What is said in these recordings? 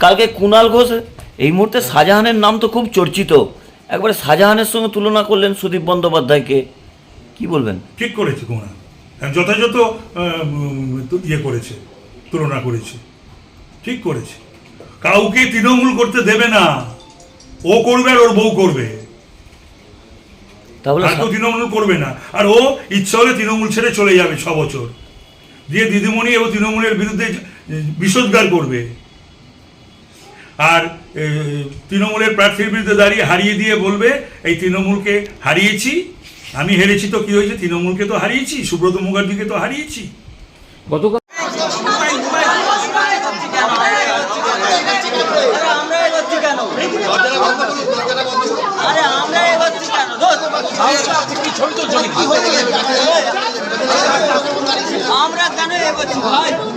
কালকে কুণাল ঘোষ এই মুহূর্তে শাহজাহানের নাম তো খুব চর্চিত। একবারে শাহজাহানের সঙ্গে তুলনা করলেন সুদীপ বন্দ্যোপাধ্যায়কে। কি বলবেন? ঠিক করেছে যথাযথ আহ, উম, তো- ইয়ে করেছে তুলনা করেছে। ঠিক করেছে। কাউকে তৃণমূল করতে দেবে না। ও করবে আর ওর বউ করবে। তাহলে তৃণমূল করবে না। আর ও ইচ্ছা হলে তৃণমূল ছেড়ে চলে যাবে ছ বছর। দিয়ে দিদিমণি এবং তৃণমূলের বিরুদ্ধে বিষোদ্গার করবে। আর তৃণমূলের প্রার্থীর বিরুদ্ধে দাঁড়িয়ে হারিয়ে দিয়ে বলবে এই তৃণমূলকে হারিয়েছি আমি হেরেছি তো কি হয়েছে? তৃণমূলকে তো হারিয়েছি সুব্রত মুখার্জিকে তো হারিয়েছি। গতকাল আমরা কেন আরে আমরা এগোচ্ছি? কেন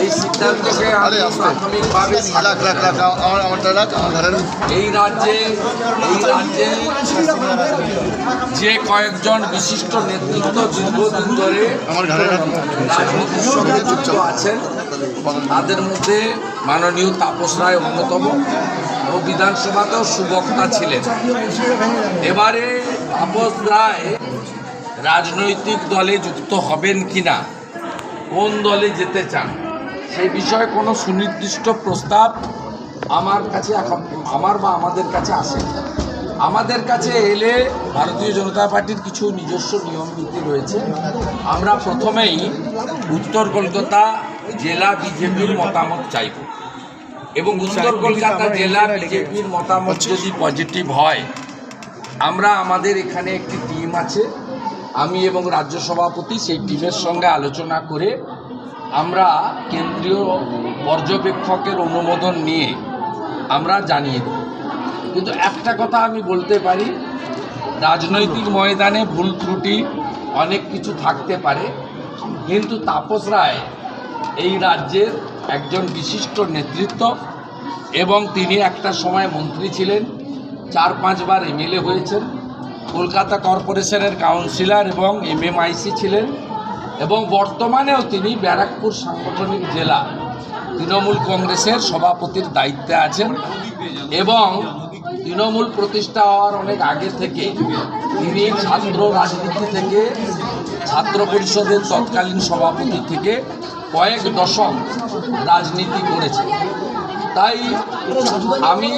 এই প্রাথমিকভাবে এই রাজ্যে এই রাজ্যে যে কয়েকজন বিশিষ্ট নেতৃত্ব দীর্ঘদিন ধরে আছেন তাদের মধ্যে মাননীয় তাপস রায় অন্যতম। ও বিধানসভাতেও সুবক্তা ছিলেন। এবারে তাপস রায় রাজনৈতিক দলে যুক্ত হবেন কি না কোন দলে যেতে চান সেই বিষয়ে কোনো সুনির্দিষ্ট প্রস্তাব আমার কাছে এখন আমার বা আমাদের কাছে আসে আমাদের কাছে এলে ভারতীয় জনতা পার্টির কিছু নিজস্ব নিয়ম নীতি রয়েছে। আমরা প্রথমেই উত্তর কলকাতা জেলা বিজেপির মতামত চাইব এবং উত্তর কলকাতা জেলা বিজেপির মতামত যদি পজিটিভ হয় আমরা আমাদের এখানে একটি টিম আছে। আমি এবং রাজ্য সভাপতি সেই টিমের সঙ্গে আলোচনা করে আমরা কেন্দ্রীয় পর্যবেক্ষকের অনুমোদন নিয়ে আমরা জানিয়ে দেব। কিন্তু একটা কথা আমি বলতে পারি, রাজনৈতিক ময়দানে ভুল ত্রুটি অনেক কিছু থাকতে পারে, কিন্তু তাপস রায় এই রাজ্যের একজন বিশিষ্ট নেতৃত্ব এবং তিনি একটা সময় মন্ত্রী ছিলেন, চার পাঁচবার এমএলএ হয়েছেন। কলকাতা কর্পোরেশনের কাউন্সিলর এবং এমএমআইসি ছিলেন এবং বর্তমানেও তিনি ব্যারাকপুর সাংগঠনিক জেলা তৃণমূল কংগ্রেসের সভাপতির দায়িত্বে আছেন এবং তৃণমূল প্রতিষ্ঠা হওয়ার অনেক আগে থেকে তিনি ছাত্র রাজনীতি থেকে, ছাত্র পরিষদের তৎকালীন সভাপতি থেকে কয়েক দশক রাজনীতি করেছেন। তাই আমি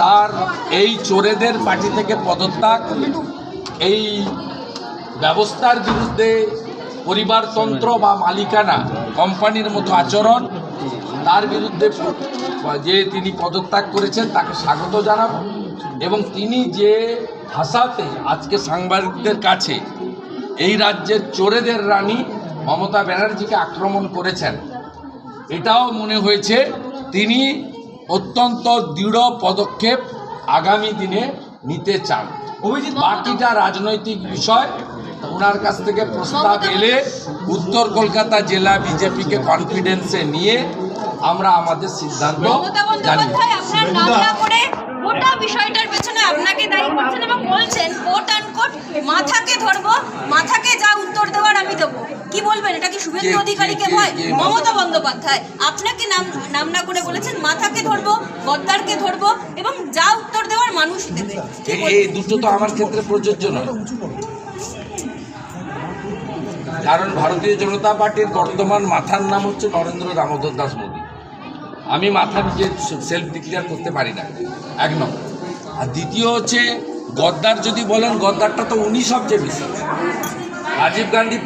তার এই চোরেদের পার্টি থেকে পদত্যাগ, এই ব্যবস্থার বিরুদ্ধে পরিবারতন্ত্র বা মালিকানা কোম্পানির মতো আচরণ, তার বিরুদ্ধে যে তিনি পদত্যাগ করেছেন তাকে স্বাগত জানাব। এবং তিনি যে ভাষাতে আজকে সাংবাদিকদের কাছে এই রাজ্যের চোরেদের রানী মমতা ব্যানার্জিকে আক্রমণ করেছেন, এটাও মনে হয়েছে তিনি অত্যন্ত দৃঢ় পদক্ষেপ আগামী দিনে নিতে চান। বাকিটা রাজনৈতিক বিষয় ওনার কাছ থেকে প্রস্তাব এলে উত্তর কলকাতা জেলা বিজেপিকে কনফিডেন্সে নিয়ে আমরা আমাদের সিদ্ধান্ত জানি বন্দ্যোপাধ্যায় আপনার নাম না করে গোটা বিষয়টার পেছনে আপনাকে দায়ী করছেন এবং বলছেন কোট অ্যান্ড কোট মাথাকে ধরবো মাথাকে যা উত্তর দেওয়ার আমি দেবো। কি বলবেন? এটা কি শুভেন্দু অধিকারীকে কে- ভয়? মমতা বন্দ্যোপাধ্যায়। আপনাকে নাম নাম না করে বলেছেন মাথাকে ধরবো গদ্দারকে ধরবো এবং যা উত্তর দেওয়ার মানুষ দেবে এই- এই দুটো তো আমার ক্ষেত্রে প্রযোজ্য নয়। কারণ ভারতীয় জনতা পার্টির বর্তমান মাথার নাম হচ্ছে নরেন্দ্র দামোদর দাস মোদী। আমি মাথা নিজে সেলফ ডিক্লেয়ার করতে পারি না। এক নম্বর। আর দ্বিতীয় হচ্ছে গদ্দার যদি বলেন গদ্দারটা তো উনি সবচেয়ে বেশি। রাজীব গান্ধী